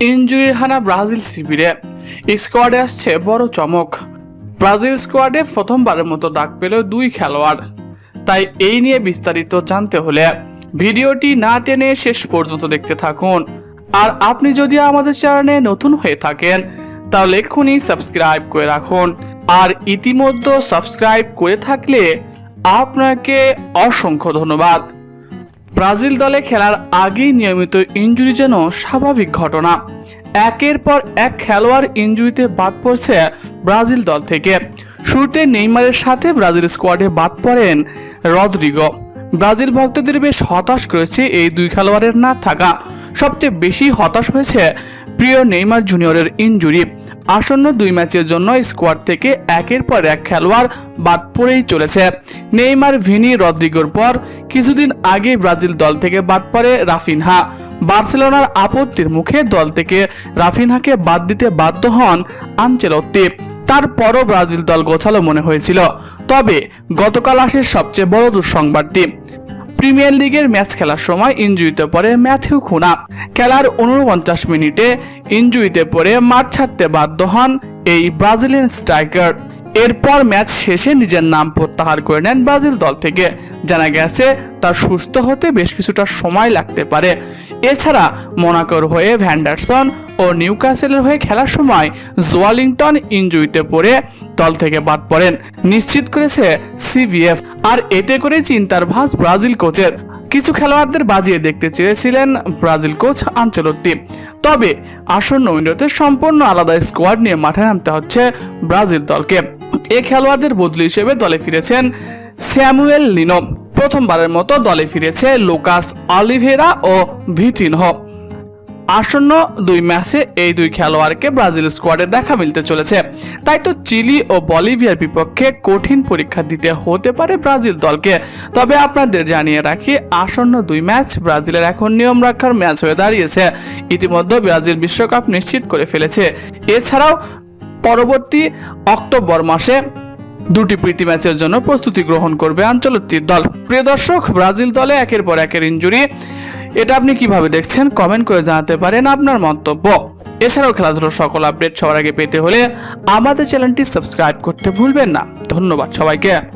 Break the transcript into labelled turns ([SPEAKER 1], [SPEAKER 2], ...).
[SPEAKER 1] ইঞ্জুরির হানা ব্রাজিল শিবিরে। স্কোয়াডে আসছে বড় চমক। ব্রাজিল স্কোয়াডে প্রথমবারের মতো ডাক পেল দুই খেলোয়াড়। তাই এই নিয়ে বিস্তারিত জানতে হলে ভিডিওটি না টেনে শেষ পর্যন্ত দেখতে থাকুন। আর আপনি যদি আমাদের চ্যানেলে নতুন হয়ে থাকেন, তাহলে এক্ষুনি সাবস্ক্রাইব করে রাখুন। আর ইতিমধ্যে সাবস্ক্রাইব করে থাকলে আপনাকে অসংখ্য ধন্যবাদ। ব্রাজিল দলে খেলার আগেই নিয়মিত ইনজুরি যেন স্বাভাবিক ঘটনা। একের পর এক খেলোয়াড় ইনজুরিতে বাদ পড়ছে ব্রাজিল দল থেকে। শুরুতে নেইমারের সাথে ব্রাজিল স্কোয়াডে বাদ পড়েন রদ্রিগো। ব্রাজিল ভক্তদের বেশ হতাশ করেছে এই দুই খেলোয়াড়ের না থাকা। সবচেয়ে বেশি হতাশ হয়েছে প্রিয় নেইমার জুনিয়রের ইনজুরি আসন্ন দুই ম্যাচের জন্য স্কোয়াড থেকে একের পর এক খেলোয়াড় বাদ পড়েই চলেছে। নেইমার, ভিনি, রদ্রিগোর পর কিছুদিন আগে ব্রাজিল দল থেকে বাদ পড়ে রাফিনহা। বার্সেলোনার আপত্তির মুখে দল থেকে রাফিনহাকে বাদ দিতে বাধ্য হন আনচেলত্তি তারপরও ব্রাজিল দল গোছালো মনে হয়েছিল। তবে গতকাল আসে সবচেয়ে বড় দুঃসংবাদটি। প্রিমিয়ার লিগের ম্যাচ খেলার সময় ইঞ্জুরিতে পড়ে ম্যাথিউ খুনা। খেলার উনপঞ্চাশ মিনিটে ইঞ্জুরিতে পড়ে মাঠ ছাড়তে বাধ্য হন এই ব্রাজিলিয়ান স্ট্রাইকার। এরপর ম্যাচ শেষে নিজের নাম প্রত্যাহার করে নেন ব্রাজিল দল থেকে। জানা গেছে, তার সুস্থ হতে বেশ কিছুটা সময় লাগতে পারে। এছাড়া মোনাকোর হয়ে ভ্যান্ডারসন ও নিউক্যাসেলের হয়ে খেলার সময় জোয়ালিংটন ইনজুরিতে পড়ে দল থেকে বাদ পড়েন। নিশ্চিত করেছে সিভিএফ আর এতে করে চিন্তার ভাঁজ ব্রাজিল কোচের। কিছু খেলোয়াড়দের বাজিয়ে দেখতে চেয়েছিলেন ব্রাজিল কোচ আঞ্চলত্তি তবে আসন্ন উইন্ডোতে সম্পূর্ণ আলাদা স্কোয়াড নিয়ে মাঠে নামতে হচ্ছে ব্রাজিল দলকে। এ খেলোয়াড়দের বদলি হিসেবে দলে ফিরেছেন স্যামুয়েল লিনো প্রথমবারের মতো দলে ফিরেছে লোকাস অলিভেরা ও ভিটিনহো। আসন্ন দুই ম্যাচে এই দুই খেলোয়াড়কে ব্রাজিল স্কোয়াডে দেখা মিলতে চলেছে। তাই তো চিলি ও বলিভিয়ার বিপক্ষে কঠিন পরীক্ষা দিতে হতে পারে ব্রাজিল দলকে। তবে আপনাদের জানিয়ে রাখি, আসন্ন দুই ম্যাচ ব্রাজিলের এখন নিয়ম রাখার ম্যাচ হয়ে দাঁড়িয়েছে। ইতিমধ্যে ব্রাজিল বিশ্বকাপ নিশ্চিত করে ফেলেছে। এছাড়াও পরবর্তী অক্টোবর মাসে দুটি প্রীতি ম্যাচের জন্য প্রস্তুতি গ্রহণ করবে আঞ্চলিক দল। প্রিয় দর্শক, ব্রাজিল দলে একের পর একের ইঞ্জুরি। এটা আপনি কীভাবে দেখছেন? কমেন্ট করে জানাতে পারেন আপনার মন্তব্য। এছাড়াও খেলাধুলোর সকল আপডেট সবার আগে পেতে হলে আমাদের চ্যানেলটি সাবস্ক্রাইব করতে ভুলবেন না। ধন্যবাদ সবাইকে।